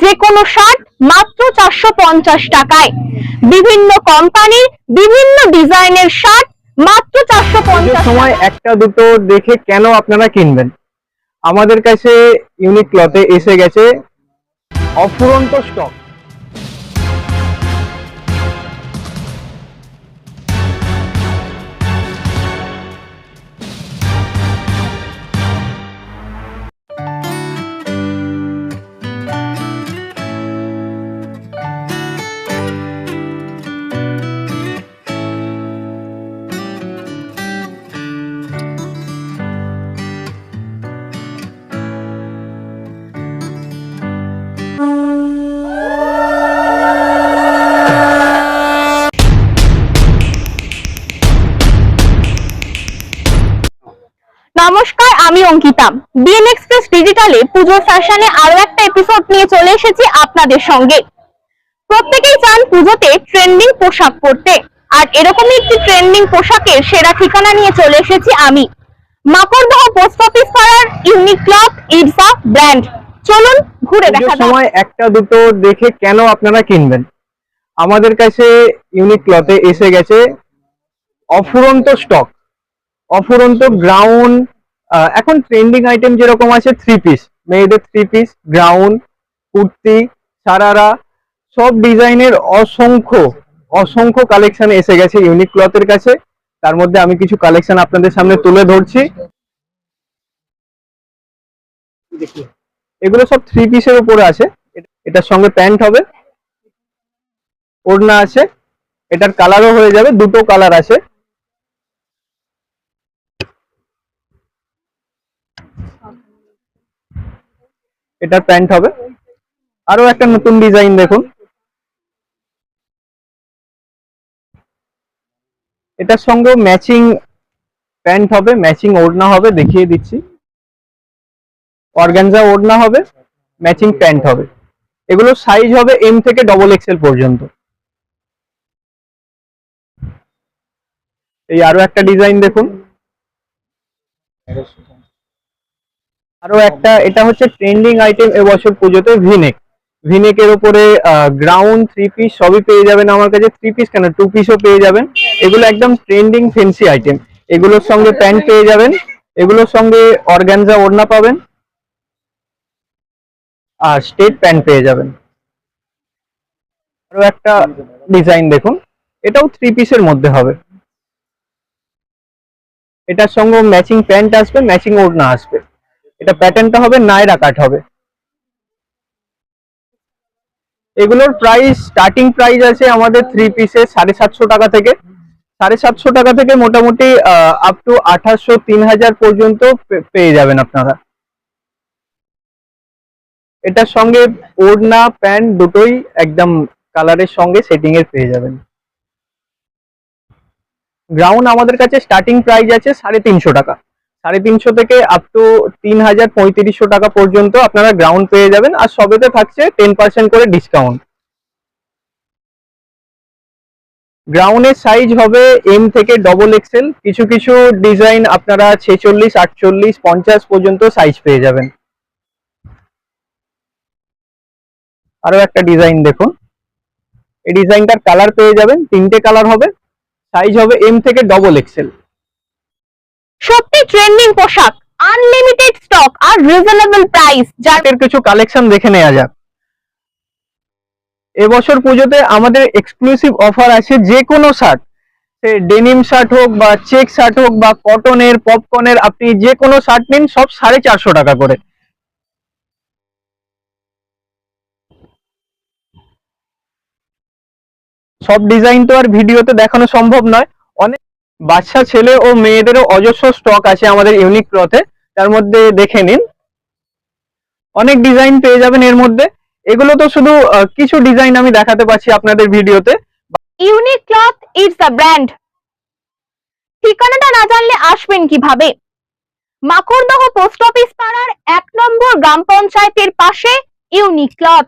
যে কোনো শার্ট মাত্র চারশো পঞ্চাশ টাকায়। বিভিন্ন কোম্পানির বিভিন্ন ডিজাইনের শার্ট মাত্র চারশো পঞ্চাশ সময় একটা দুটো দেখে কেন আপনারা কিনবেন? আমাদের কাছে ইউনিক ক্লথে এসে গেছে অফুরন্ত স্টক নমস্কার আমি অঙ্কিতা। বিএন এক্সপ্রেস ডিজিটালে পুজোর ফ্যাশনে আরও একটা এপিসোড নিয়ে চলে এসেছি আপনাদের সঙ্গে। প্রত্যেকেই চান পুজোতে ট্রেন্ডিং পোশাক পরতে। আর এরকমই একটি ট্রেন্ডিং পোশাকের সেরা ঠিকানা নিয়ে চলে এসেছি আমি। মাকড়দহ পোস্ট অফিস পাড়ার unique cloth it's a brand চলুন ঘুরে দেখা সময় একটা দুটো দেখে কেন আপনারা কিনবেন? আমাদের কাছে ইউনিক ক্লথে এসে গেছে অফুরন্ত স্টক অফুরন্ত গ্রাউন এখন ট্রেন্ডিং আইটেম যেরকম আছে থ্রি পিস মেয়েদের three piece gown kurti, sharara, সব ডিজাইনের অসংখ্য অসংখ্য কালেকশন এসে গেছে ইউনিক ক্লথের কাছে। তার মধ্যে আমি কিছু কালেকশন আপনাদের সামনে তুলে ধরছি। এগুলো সব থ্রি পিসের উপরে আছে। এটার সঙ্গে প্যান্ট হবে, ওড়না আছে, এটার কালারও হয়ে যাবে, দুটো কালার আছে। এটার প্যান্ট হবে। আরও একটা নতুন ডিজাইন দেখুন। এটার সঙ্গে ম্যাচিং প্যান্ট হবে, ম্যাচিং ওড়না হবে, দেখিয়ে দিচ্ছি। অর্গানজা ওড়না হবে, ম্যাচিং প্যান্ট হবে। এগুলো সাইজ হবে এম থেকে ডবল এক্সেল পর্যন্ত। এই আরও একটা ডিজাইন দেখুন। আরও একটা, এটা হচ্ছে ট্রেন্ডিং আইটেম এবছর পুজোতে ভিনেক ভিনেকের উপরে গ্রাউন্ড থ্রি পিস সবই পেয়ে যাবেন আমার কাছে। থ্রি পিস কেন? টু পিসও পেয়ে যাবেন। এগুলো একদম ট্রেন্ডিং ফেন্সি আইটেম এগুলোর সঙ্গে প্যান্ট পেয়ে যাবেন। এগুলোর সঙ্গে অর্গ্যানজা ওড়না পাবেন। আর স্টেট প্যান্ট পেয়ে যাবেন। আরও একটা ডিজাইন দেখুন। এটাও থ্রি পিসের মধ্যে হবে। এটার সঙ্গে ম্যাচিং প্যান্ট আসবে ম্যাচিং ওড়না আসবে। এটা প্যাটার্নটা হবে, নায়রা কাট হবে। এগুলোর প্রাইস স্টার্টিং প্রাইস আছে আমাদের থ্রি পিসে সাড়ে সাতশো টাকা থেকে। সাড়ে সাতশো টাকা থেকে মোটামুটি আপ টু আঠাশশো তিন হাজার পর্যন্ত পেয়ে যাবেন আপনারা। এটার সঙ্গে ওড়না, প্যান্ট দুটোই একদম কালারের সঙ্গে সেটিং এর পেয়ে যাবেন। গ্রাউন্ড আমাদের কাছে স্টার্টিং প্রাইস আছে সাড়ে তিনশো টাকা। সাড়ে তিনশো থেকে আপ টু তিন হাজার পঁয়ত্রিশশো টাকা পর্যন্ত আপনারা গ্রাউন্ড পেয়ে যাবেন, আর সবেতে থাকছে টেন পার্সেন্ট করে ডিসকাউন্ট গ্রাউন্ডের সাইজ হবে এম থেকে ডবল এক্সেল কিছু কিছু ডিজাইন আপনারা ছেচল্লিশ, আটচল্লিশ, পঞ্চাশ পর্যন্ত সাইজ পেয়ে যাবেন। আরও একটা ডিজাইন দেখুন। এই ডিজাইনটার কালার পেয়ে যাবেন, তিনটে কালার হবে। সাইজ হবে এম থেকে ডবল এক্সেল সত্যি ট্রেন্ডিং পোশাক আনলিমিটেড স্টক আর রিজনেবল প্রাইস এর কিছু কালেকশন দেখে নেওয়া যাক। এবছর পুজোতে আমাদের এক্সক্লুসিভ অফার আছে যে কোনো শার্ট সে ডেনিম শার্ট হোক বা চেক শার্ট হোক বা কটনের পপকর্নের আপনি যে কোনো শার্ট নিন, সব সাড়ে চারশো টাকা করে। সব ডিজাইন তো আর ভিডিওতে দেখানো সম্ভব নয়। অনেক বাচ্চা ছেলে ও মেয়েদেরও অজস্র স্টক আছে আমাদের ইউনিক ক্লথে তার মধ্যে দেখে নিন। অনেক ডিজাইন পেয়ে যাবেন এর মধ্যে। এগুলো তো শুধু কিছু ডিজাইন আমি দেখাতে পাচ্ছি আপনাদের ভিডিওতে। Unique cloth it's a brand ঠিকানাটা না জানলে আসবেন কীভাবে? মাকড়দহ পোস্ট অফিস পাড়ার এক নম্বর গ্রাম পঞ্চায়েতের পাশে ইউনিক ক্লথ